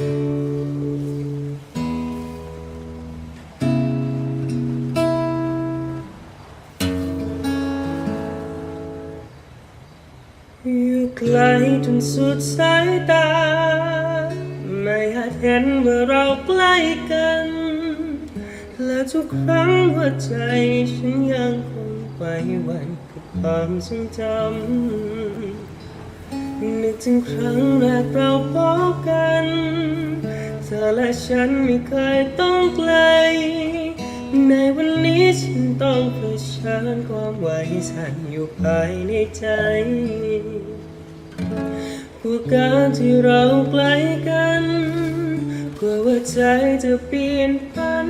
อยู่ไกลจนสุดสายตา ไม่อาจเห็นว่าเราใกล้กัน และทุกครั้งหัวใจฉันยังคงไปวันกับความทรงจำนึกถึงครั้งแรกเรา ฉันไม่เคยต้องไกล ในวันนี้ฉันต้องเผชิญความไว้สั่นอยู่ภายในใจกว่าการที่เราใกล้กันกลัวว่าใจจะเปลี่ยนพัน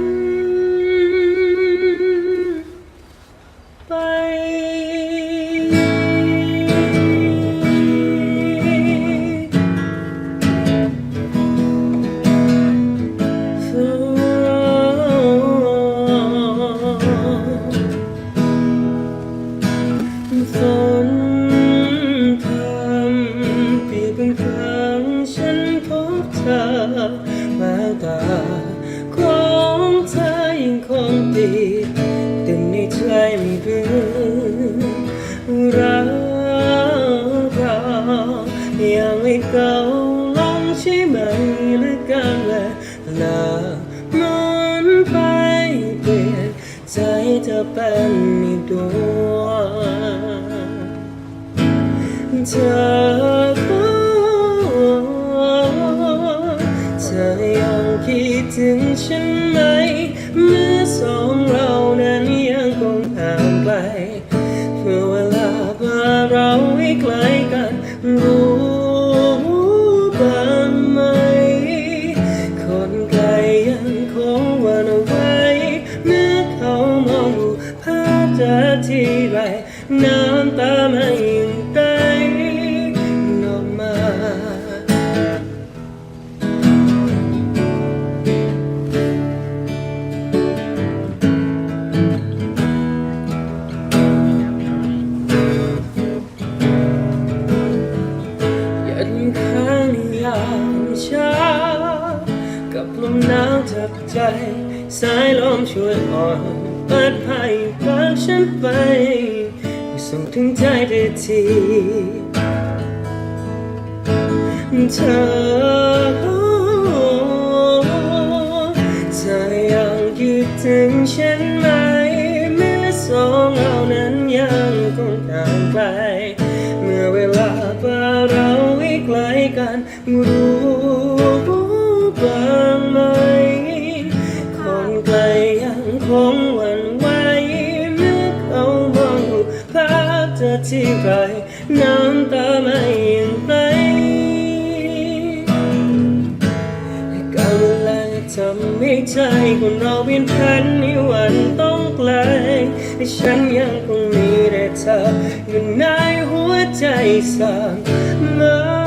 แต่ในใจไม่เบื่อรักเรายังไม่เก่าลงใช่ไหมหรือการเวลาหมุนไปเปลี่ยนใจเธอเป็นอีกดวงเธอ ยังคิดถึงฉันไหม เมื่อสองเรานั้นยังคงห่างไกลเมื่อเวลาพาเราให้ไกลกัน รู้บ้างไหม คนไกลยังคงหวันเอาไว้ เมื่อเขามองดูภาพเธอทีไรน้ำตาไม่ สายลมช่วยอ่อนเปิดให้พาฉันไปส่งถึงใจได้ทีเธอเธอยังคิดถึงฉันไหมเมื่อสองเรานั้นยังคงห่างไกล เมื่อเวลาพาเราให้ไกลกันรู้ งคงหวั่นไหวเมื่อเขามองดูภาพเธอที่ไรน้ำตาไม่ยังไหลให้การเวลาทำให้ใจของเราเปลี่ยนพันในวันต้องไกลแต่ฉันยังคงมีแต่เธออยู่ในหัวใจสั่งมา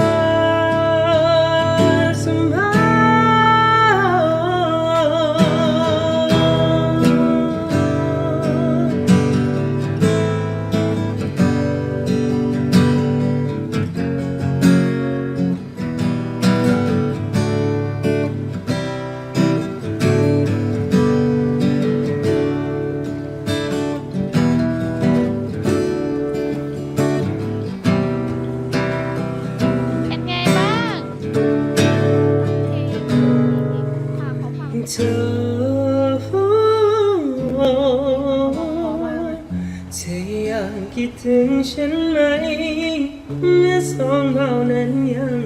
เธอเธอยังคิดถึงฉันไหมเมื่อสองเรานั้นยัง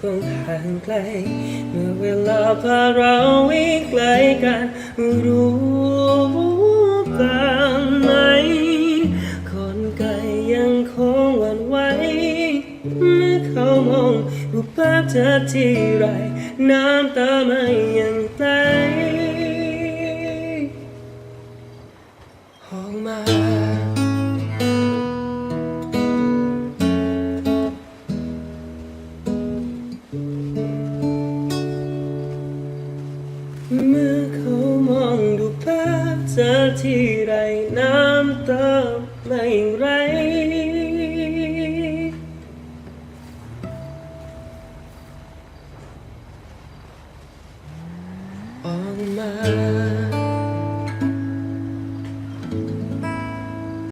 คงห่างไกล เมื่อเวลาพาเราไว้ไกลกันรู้ เธอที่ไร น้ำตาไม่ยังไหลออกมาเมื่อเขามองดูภาพเธอที่ไรน้ำตาไม่ไหล ออกมา